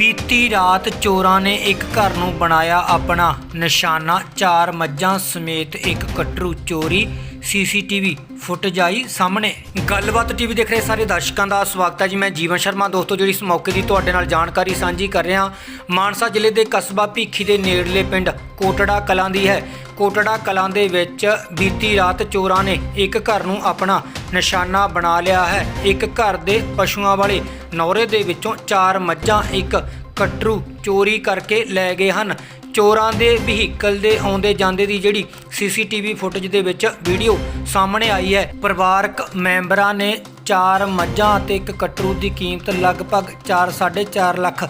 ਬੀਤੀ ਰਾਤ ਚੋਰਾਂ ਨੇ ਇੱਕ ਘਰ ਨੂੰ ਬਣਾਇਆ ਆਪਣਾ ਨਿਸ਼ਾਨਾ। ਚਾਰ ਮੱਝਾਂ ਸਮੇਤ ਇੱਕ ਕਟਰੂ ਚੋਰੀ ਸੀਸੀਟੀਵੀ ਫੁਟੇਜ ਆਈ ਸਾਹਮਣੇ। ਗੱਲਬਾਤ ਟੀਵੀ ਦੇਖ ਰਹੇ ਸਾਰੇ ਦਰਸ਼ਕਾਂ ਦਾ ਸਵਾਗਤ ਹੈ ਜੀ। ਮੈਂ ਜੀਵਨ ਸ਼ਰਮਾ ਦੋਸਤੋ, ਜਿਹੜੀ ਇਸ ਮੌਕੇ ਦੀ ਤੁਹਾਡੇ ਨਾਲ ਜਾਣਕਾਰੀ ਸਾਂਝੀ ਕਰ ਰਿਹਾ ਮਾਨਸਾ ਜ਼ਿਲ੍ਹੇ ਦੇ ਕਸਬਾ ਭੀਖੀ ਦੇ ਨੇੜਲੇ ਪਿੰਡ ਕੋਟੜਾ ਕਲਾਂ ਦੀ ਹੈ। ਕੋਟੜਾ ਕਲਾਂ ਦੇ ਵਿੱਚ ਬੀਤੀ ਰਾਤ ਚੋਰਾਂ ਨੇ ਇੱਕ ਘਰ ਨੂੰ ਆਪਣਾ ਨਿਸ਼ਾਨਾ ਬਣਾ ਲਿਆ ਹੈ। ਇੱਕ ਘਰ ਦੇ ਪਸ਼ੂਆਂ ਵਾਲੇ ਨੌਰੇ ਦੇ ਵਿੱਚੋਂ ਚਾਰ ਮੱਝਾਂ, ਇੱਕ ਕਟਰੂ ਚੋਰੀ ਕਰਕੇ ਲੈ ਗਏ ਹਨ। ਚੋਰਾਂ ਦੇ ਵਹੀਕਲ ਦੇ ਆਉਂਦੇ ਜਾਂਦੇ ਦੀ ਜਿਹੜੀ ਸੀਸੀਟੀਵੀ ਫੁਟੇਜ ਦੇ ਵਿੱਚ ਵੀਡੀਓ ਸਾਹਮਣੇ ਆਈ ਹੈ। ਪਰਿਵਾਰਕ ਮੈਂਬਰਾਂ ਨੇ ਚਾਰ ਮੱਝਾਂ ਅਤੇ ਇੱਕ ਕਟਰੂ ਦੀ ਕੀਮਤ ਲਗਭਗ 4.5 ਲੱਖ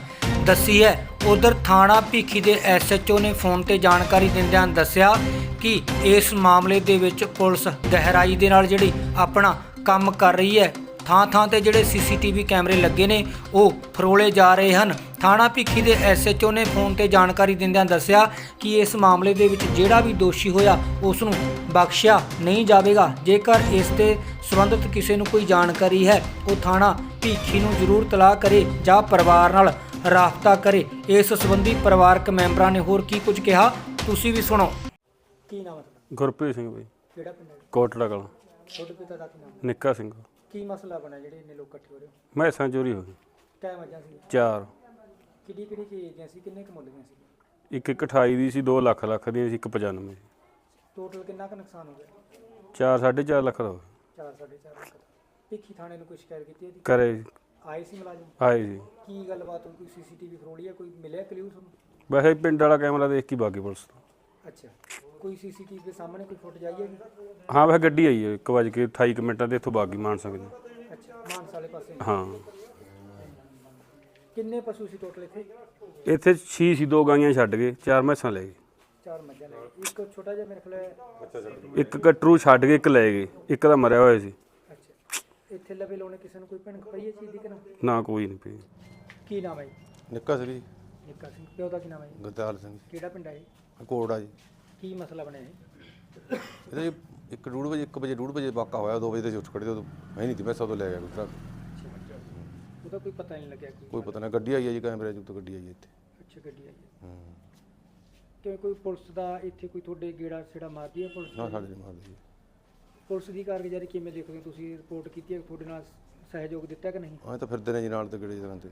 ਦੱਸੀ ਹੈ। ਉਧਰ ਥਾਣਾ ਭੀਖੀ ਦੇ ਐਸਐਚਓ ਨੇ ਫੋਨ ਤੇ ਜਾਣਕਾਰੀ ਦਿੰਦਿਆਂ ਦੱਸਿਆ ਕਿ ਇਸ ਮਾਮਲੇ ਦੇ ਵਿੱਚ ਪੁਲਿਸ ਗਹਿਰਾਈ ਦੇ ਨਾਲ ਜਿਹੜੀ ਆਪਣਾ ਕੰਮ ਕਰ ਰਹੀ ਹੈ। ਥਾਂ ਥਾਂ ਤੇ ਜਿਹੜੇ ਸੀਸੀਟੀਵੀ ਕੈਮਰੇ ਲੱਗੇ ਨੇ, ਉਹ ਫਰੋਲੇ ਜਾ ਰਹੇ ਹਨ। ਥਾਣਾ ਭੀਖੀ ਦੇ ਐਸਐਚਓ ਨੇ ਫੋਨ ਤੇ ਜਾਣਕਾਰੀ ਦਿੰਦਿਆਂ ਦੱਸਿਆ ਕਿ ਇਸ ਮਾਮਲੇ ਦੇ ਵਿੱਚ ਜਿਹੜਾ ਵੀ ਦੋਸ਼ੀ ਹੋਇਆ, ਉਸ ਨੂੰ ਬਖਸ਼ਿਆ ਨਹੀਂ ਜਾਵੇਗਾ। ਜੇਕਰ ਇਸ ਤੇ ਸੰਬੰਧਿਤ ਕਿਸੇ ਨੂੰ ਕੋਈ ਜਾਣਕਾਰੀ ਹੈ, ਉਹ ਥਾਣਾ ਭੀਖੀ ਨੂੰ ਜ਼ਰੂਰ ਤਲਾਹ ਕਰੇ ਜਾਂ ਪਰਿਵਾਰ ਨਾਲ ਰਾਬਤਾ ਕਰੇ। ਇਸ ਸੰਬੰਧੀ ਪਰਿਵਾਰਕ ਮੈਂਬਰਾਂ ਨੇ ਹੋਰ ਕੀ ਕੁਝ ਕਿਹਾ, ਤੁਸੀਂ ਵੀ ਸੁਣੋ। ਕੀ ਨਾਮ ਹੈ ਗੁਰਪ੍ਰੀਤ ਸਿੰਘ ਬਈ ਕਿਹੜਾ ਪਿੰਡ ਹੈ ਕੋਟੜਾ ਕਲਾਂ। ਛੋਟੇ ਪਿਤਾ ਦਾ ਕੀ ਨਾਮ ਨਿੱਕਾ ਸਿੰਘ। ਕੀ ਮਸਲਾ ਬਣਿਆ ਜਿਹੜੇ ਇੰਨੇ ਲੋਕ ਇਕੱਠੇ ਹੋ ਰਹੇ ਹੋ? ਮੈਸਾਂ ਚੋਰੀ ਹੋ ਗਈ। ਕਿੰਨੇ ਮੱਝਾਂ ਸੀ? ਚਾਰ। ਕਿਹੜੀ ਕਿਹੜੀ ਚੀਜ਼ ਦੀਆਂ ਸੀ? ਕਿੰਨੇ ਕੁ ਮੁੱਲ ਦੀਆਂ ਸੀ? ਇੱਕ ਇੱਕ 28 ਦੀ ਸੀ 2 ਲੱਖ ਲੱਖ ਦੀ ਸੀ ਇੱਕ 95 ਸੀ ਟੋਟਲ ਕਿੰਨਾ ਕੁ ਨੁਕਸਾਨ ਹੋ ਗਿਆ? 4 4.5 ਲੱਖ ਦਾ ਹੋ ਗਿਆ। 4 4.5 ਲੱਖ ਦਾ। ਭਿੱਖੀ ਥਾਣੇ ਨੂੰ ਕੋਈ ਸ਼ਿਕਾਇਤ ਕੀਤੀ ਇਹਦੀ ਘਰੇ ਆਏ ਸੀ ਮੁਲਾਜ਼ਮ? ਆਏ ਸੀ ਕੀ ਗੱਲਬਾਤ ਹੋਈ? ਕੋਈ ਸੀਸੀਟੀਵੀ ਫਰੋੜੀ ਆ ਕੋਈ ਮਿਲਿਆ ਕਲਿਊ ਤੁਹਾਨੂੰ? ਵੈਸੇ ਪਿੰਡ ਵਾਲਾ ਕੈਮਰਾ ਦੇਖ ਕੇ ਬਾਗੀ ਪੁਲਿਸ ਤੋਂ। ਅੱਛਾ। ਕੋਈ ਸੀਸੀਟੀਵੀ ਦੇ ਸਾਹਮਣੇ ਕੋਈ ਫੁਟੇਜ ਆਈ ਹੈਗੀ ਹਾਂ ਵੈਸੇ ਗੱਡੀ ਆਈ ਹੈ 1 ਵਜੇ ਕੇ 28 ਕੁ ਮਿੰਟਾਂ ਦੇ ਇੱਥੋਂ ਬਾਗੀ ਮਾਨ ਸਕਦੇ ਅੱਛਾ ਮਾਨਸਾ ਵਾਲੇ ਪਾਸੇ। ਹਾਂ। ਕਿੰਨੇ ਪਸ਼ੂ ਸੀ ਟੋਟਲ ਇੱਥੇ? ਇੱਥੇ 6 ਸੀ ਦੋ ਗਾਈਆਂ ਛੱਡ ਗਏ ਚਾਰ ਮੈਸਾਂ ਲੈ ਗਏ। ਚਾਰ ਮੱਝਾਂ ਲੈ ਗਏ। ਇੱਕ ਛੋਟਾ ਜਿਹਾ ਮੇਰੇ ਖਿਆਲ ਇੱਕ ਕਟਰੂ ਛੱਡ ਕੇ ਇੱਕ ਲੈ ਗਏ ਇੱਕ ਦਾ ਮਰਿਆ ਹੋਇਆ ਸੀ। ਅੱਛਾ। ਇੱਥੇ ਲਵੇ ਲੋਨੇ ਕਿਸੇ ਨੂੰ ਕੋਈ ਭਿਣਕ ਪਈ ਹੈ ਚੀਜ਼ ਦੀ ਕਿ ਨਾ? ਨਾ ਕੋਈ ਨਹੀਂ ਪਈ। ਕੀ ਨਾਮ ਹੈ ਜੀ? ਨਿੱਕਾ ਸ੍ਰੀ ਨਿੱਕਾ ਸਿੰਘ। ਪਿਓ ਦਾ ਕੀ ਨਾਮ ਹੈ ਜੀ? ਸਿੰਘ ਕਿਹੜਾ ਪਿੰਡ ਹੈ ਇਹ ਕੋੜਾ ਜੀ। ਕੀ ਮਸਲਾ ਬਣਿਆ ਇਹ ਇਹਦੇ ਜੀ ਇੱਕ ਡੂਢ ਵਜੇ 1 ਵਜੇ ਡੂਢ ਵਜੇ ਵਾਕਾ ਹੋਇਆ 2 ਵਜੇ ਤੇ ਉੱਠ ਖੜੇ ਤੇ ਉਦੋਂ ਹੈ ਨਹੀਂ ਤੀ ਪੈਸਾ ਉਦੋਂ ਲੈ ਗਿਆ ਕੋਈ ਟਰੱਕ ਉਹਦਾ ਕੋਈ ਪਤਾ ਨਹੀਂ ਲੱਗਿਆ ਕੋਈ ਕੋਈ ਪਤਾ ਨਹੀਂ ਗੱਡੀ ਆਈ ਹੈ ਜੀ ਕੈਮਰੇ ਚੋਂ ਤਾਂ ਗੱਡੀ ਆਈ ਹੈ ਇੱਥੇ। ਅੱਛਾ ਗੱਡੀ ਆਈ ਹੈ। ਹੂੰ। ਕਿ ਕੋਈ ਪੁਲਿਸ ਦਾ ਇੱਥੇ ਕੋਈ ਤੁਹਾਡੇ ਗੇੜਾ ਛੇੜਾ ਮਾਰਦੀ ਹੈ ਪੁਲਿਸ ਨਾ ਸਾਡੇ ਮਾਰਦੇ ਜੀ ਪੁਲਿਸ ਦੀ ਕਾਰਗੁਜ਼ਾਰੀ ਕਿਵੇਂ ਦੇਖਦੇ ਹੋ ਤੁਸੀਂ? ਰਿਪੋਰਟ ਕੀਤੀ ਹੈ ਤੁਹਾਡੇ ਨਾਲ ਸਹਿਯੋਗ ਦਿੱਤਾ ਕਿ ਨਹੀਂ? ਆਏ ਤਾਂ ਫਿਰਦੇ ਨੇ ਜੀ ਨਾਲ ਤੇ ਗੜੇ ਜਗ੍ਹਾ ਤੇ।